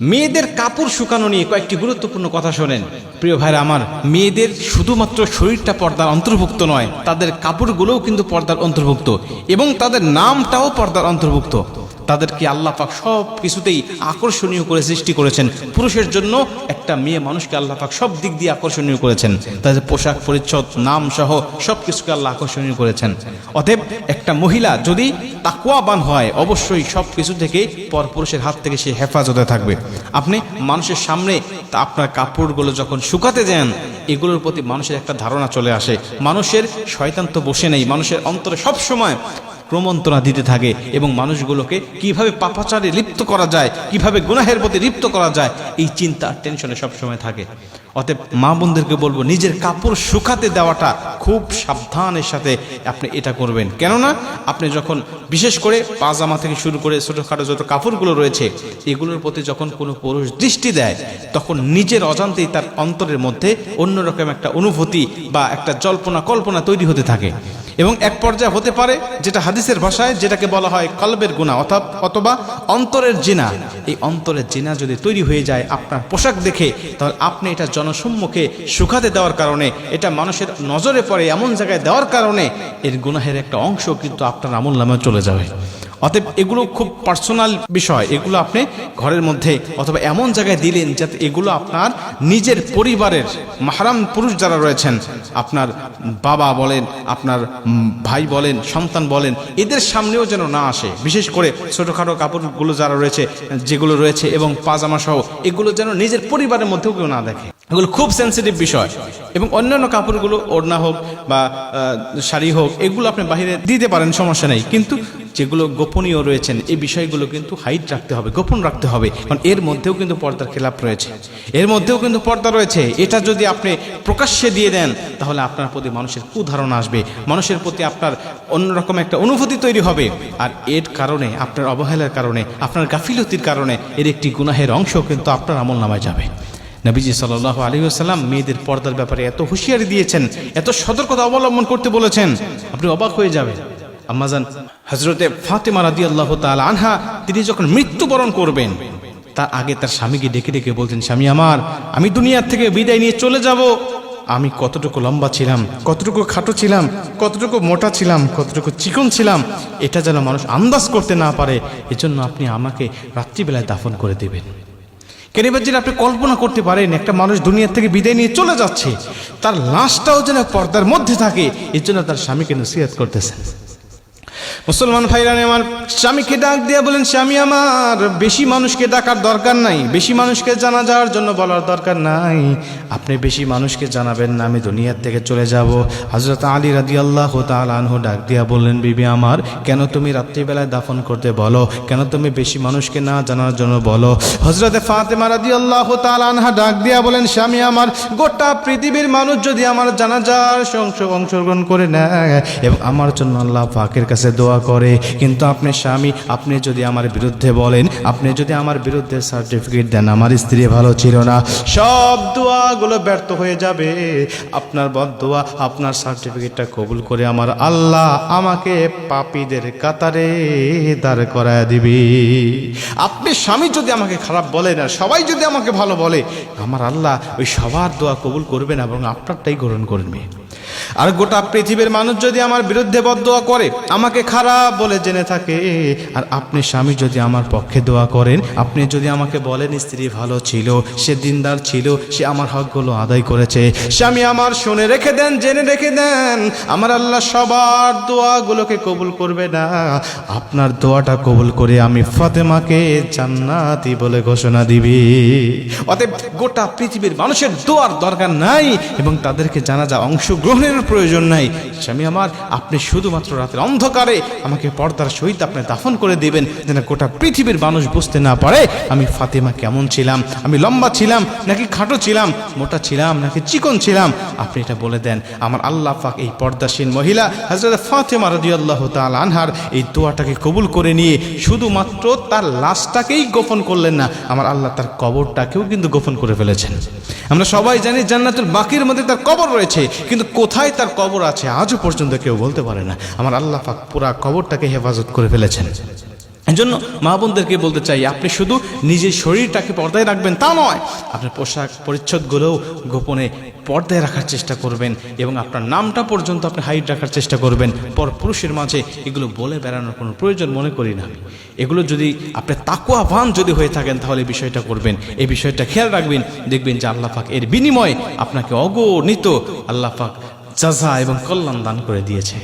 মেয়েদের কাপড় শুকানো নিয়ে কয়েকটি গুরুত্বপূর্ণ কথা শোনেন। প্রিয় ভাইরা আমার, মেয়েদের শুধুমাত্র শরীরটা পর্দার অন্তর্ভুক্ত নয়, তাদের কাপড়গুলোও কিন্তু পর্দার অন্তর্ভুক্ত এবং তাদের নামটাও পর্দার অন্তর্ভুক্ত। তাদেরকে আল্লাহ পাক সব কিছুতেই আকর্ষণীয় করে সৃষ্টি করেছেন। পুরুষের জন্য একটা মেয়ে মানুষকে আল্লাহ পাক সব দিক দিয়ে আকর্ষণীয় করেছেন। তাদের পোশাক পরিচ্ছদ, নাম সহ সব কিছুকে আল্লাহ আকর্ষণীয় করেছেন। অতএব একটা মহিলা যদি তাকুয়াবান হয়, অবশ্যই সব কিছু থেকে পরপুরুষের হাত থেকে সে হেফাজতে থাকবে। আপনি মানুষের সামনে আপনার কাপড়গুলো যখন শুকাতে যান, এগুলোর প্রতি মানুষের একটা ধারণা চলে আসে। মানুষের শয়তান তো বসে নেই, মানুষের অন্তরে সব সময় প্রমন্ত্রণা দিতে থাকে এবং মানুষগুলোকে কীভাবে পাপাচারে লিপ্ত করা যায়, কীভাবে গুনাহের প্রতি লিপ্ত করা যায়, এই চিন্তা টেনশনে সবসময় থাকে। অতএব মা বোনদেরকে বলব, নিজের কাপড় শুকাতে দেওয়াটা খুব সাবধানের সাথে আপনি এটা করবেন। কেননা আপনি যখন বিশেষ করে পাজামা থেকে শুরু করে ছোটোখাটো যত কাপড়গুলো রয়েছে, এগুলোর প্রতি যখন কোনো পুরুষ দৃষ্টি দেয়, তখন নিজের অজান্তেই তার অন্তরের মধ্যে অন্যরকম একটা অনুভূতি বা একটা জল্পনা কল্পনা তৈরি হতে থাকে। এবং এক পর্যায়ে হতে পারে যেটা হাদিসের ভাষায় যেটাকে বলা হয় কলবের গুণা অর্থাৎ অথবা অন্তরের জিনা। এই অন্তরের জিনা যদি তৈরি হয়ে যায় আপনার পোশাক দেখে, তাহলে আপনি এটা জনসম্মুখে শুকাতে দেওয়ার কারণে, এটা মানুষের নজরে পড়ে এমন জায়গায় দেওয়ার কারণে, এর গুনাহের একটা অংশ কিন্তু আপনার আমল নামে চলে যাবে। অতএব এগুলো খুব পার্সোনাল বিষয়। এগুলো আপনি ঘরের মধ্যে অথবা এমন জায়গায় দিলেন যাতে এগুলো আপনার নিজের পরিবারের মাহারাম পুরুষ যারা রয়েছেন, আপনার বাবা বলেন, আপনার ভাই বলেন, সন্তান বলেন, এদের সামনেও যেন না আসে। বিশেষ করে ছোটোখাটো কাপড়গুলো যারা রয়েছে, যেগুলো রয়েছে এবং পাজামা সহ, এগুলো যেন নিজের পরিবারের মধ্যেও কেউ না দেখে। এগুলো খুব সেন্সিটিভ বিষয়। এবং অন্যান্য কাপড়গুলো ওড়না হোক বা শাড়ি হোক, এগুলো আপনি বাইরে দিতে পারেন, সমস্যা নেই। কিন্তু যেগুলো গোপনীয় রয়েছেন, এই বিষয়গুলো কিন্তু হাইট রাখতে হবে, গোপন রাখতে হবে। কারণ এর মধ্যেও কিন্তু পর্দার খেলাপ রয়েছে। এর মধ্যেও কিন্তু পর্দা রয়েছে। এটা যদি আপনি প্রকাশ্যে দিয়ে দেন, তাহলে আপনার প্রতি মানুষের কুধারণা আসবে। মানুষের প্রতি আপনার অন্যরকম একটা অনুভূতি তৈরি হবে। আর এর কারণে, আপনার অবহেলার কারণে, আপনার গাফিলতির কারণে, এর একটি গুনাহের অংশ কিন্তু আপনার আমল নামায় যাবে। নবীজি সাল্লাহ আলী আসাল্লাম মেয়েদের পর্দার ব্যাপারে এত হুঁশিয়ারি দিয়েছেন, এত সতর্কতা অবলম্বন করতে বলেছেন। আপনি অবাক হয়ে যাবেন। আম্মাজান হজরতে ফাতেমা রাদি আল্লাহ তাল আনহা, তিনি যখন মৃত্যুবরণ করবেন, তার আগে তার স্বামীকে ডেকে ডেকে বলছেন, স্বামী আমার, আমি দুনিয়ার থেকে বিদায় নিয়ে চলে যাব। আমি কতটুকু লম্বা ছিলাম, কতটুকু খাটো ছিলাম, কতটুকু মোটা ছিলাম, কতটুকু চিকন ছিলাম, এটা যেন মানুষ আন্দাজ করতে না পারে, এজন্য আপনি আমাকে রাত্রিবেলায় দাফন করে দেবেন। কেনিবাজির আপনি কল্পনা করতে পারেন, একটা মানুষ দুনিয়ার থেকে বিদায় নিয়ে চলে যাচ্ছে, তার লাশটাও যেন পর্দার মধ্যে থাকে, এর জন্য তার স্বামীকে নসিহত করতেছেন। মুসলমান ভাইরানে আমার স্বামীকে ডাক দিয়ে বলেন, স্বামী আমার, বেশি মানুষকে ডাকার দরকার নাই, বেশি মানুষকে জানা যাওয়ার জন্য বলার দরকার নাই। আপনি বেশি মানুষকে জানাবেন না, আমি দুনিয়ার থেকে চলে যাব। হজরত আলী রাদি আল্লাহ আনহু ডাক দিয়া বললেন, বিবি আমার, কেন তুমি রাত্রিবেলায় দাফন করতে বলো? কেন তুমি বেশি মানুষকে না জানার জন্য বলো? হজরতে ফাতেমা রাদি আল্লাহ আনহা ডাক দিয়া বলেন, স্বামী আমার, গোটা পৃথিবীর মানুষ যদি আমার জানাজার অংশ অংশগ্রহণ করে নেয় এবং আমার জন্য আল্লাহ পাকের কাছে দোয়া করে। কিন্তু আপনি স্বামী, আপনি যদি আমার বিরুদ্ধে বলেন, আপনি যদি আমার বিরুদ্ধে সার্টিফিকেট দেন, আমার স্ত্রী ভালো ছিল না। সব দোয়াগুলো ব্যর্থ হয়ে যাবে। আপনার বদোয়া আপনার সার্টিফিকেটটা কবুল করে আমার আল্লাহ আমাকে পাপীদের কাতারে দাঁড় করায় দিবি। আপনি স্বামী যদি আমাকে খারাপ বলেন আর সবাই যদি আমাকে ভালো বলে, আমার আল্লাহ ওই সবার দোয়া কবুল করবেন এবং আপনারটাই গ্রহণ করবে। আর গোটা পৃথিবীর মানুষ যদি আমার বিরুদ্ধে বদোয়া করে, আমাকে খারাপ বলে জেনে থাকে। আর আপনি স্বামী যদি আমার পক্ষে দোয়া করেন, আপনি যদি আমাকে বলেন, স্ত্রী ভালো ছিল, সে দিনদার ছিল, সে আমার হকগুলো আদায় করেছে। স্বামী আমার শুনে রেখে দেন, জেনে রেখে দেন, আমার আল্লাহ সবার দোয়াগুলোকে কবুল করবে না। আপনার দোয়াটা কবুল করে আমি ফাতেমাকে জান্নাতি বলে ঘোষণা দিবি। অতএব গোটা পৃথিবীর মানুষের দোয়ার দরকার নাই, এবং তাদেরকে জানা যা অংশগ্রহণের প্রয়োজন নাই। স্বামী আমার, আপনি শুধুমাত্র রাতের অন্ধকারে আমাকে পর্দার সহিত আপনি দাফন করে দেবেন, যেন গোটা পৃথিবীর মানুষ বুঝতে না পারে আমি ফাতেমা কেমন ছিলাম, আমি লম্বা ছিলাম, নাকি খাটো ছিলাম, মোটা ছিলাম, নাকি চিকন ছিলাম? আপনি এটা বলে দেন। আমার আল্লাহ পাক এই পর্দাসীন মহিলা হাজরত ফাতেমা রাদিয়াল্লাহু তাআলা আনহার এই দোয়াটাকে কবুল করে নিয়ে শুধুমাত্র তার লাশটাকেই গোপন করলেন না, আমার আল্লাহ তার কবরটাকেও কিন্তু গোপন করে ফেলেছেন। আমরা সবাই জানি জান্নাতুল বাকির মধ্যে তার কবর রয়েছে, কিন্তু কোথায় তার কবর আছে। আজও পর্যন্ত কেউ বলতে পারে না। আমার আল্লাহ পাক পুরা কবরটাকে হেফাজত করে ফেলেছেন। এজন্য মা বোনদেরকে বলতে চাই, আপনি শুধু নিজের শরীরটাকে পর্দায় রাখবেন, তা নয়, আপনার পোশাক পরিচ্ছদগুলোও গোপনে পর্দায় রাখার চেষ্টা করবেন এবং আপনার নামটা পর্যন্ত আপনি হাইট রাখার চেষ্টা করবেন। পর পুরুষের মাঝে এগুলো বলে বেড়ানোর কোনো প্রয়োজন মনে করি না। এগুলো যদি আপনি তাকুয়াভান যদি হয়ে থাকেন, তাহলে বিষয়টা করবেন। এই বিষয়টা খেয়াল রাখবেন, দেখবেন যে আল্লাহ পাক এর বিনিময়ে আপনাকে অগণিত আল্লাহ পাক জাজা এবং কল্যাণ দান করে দিয়েছে।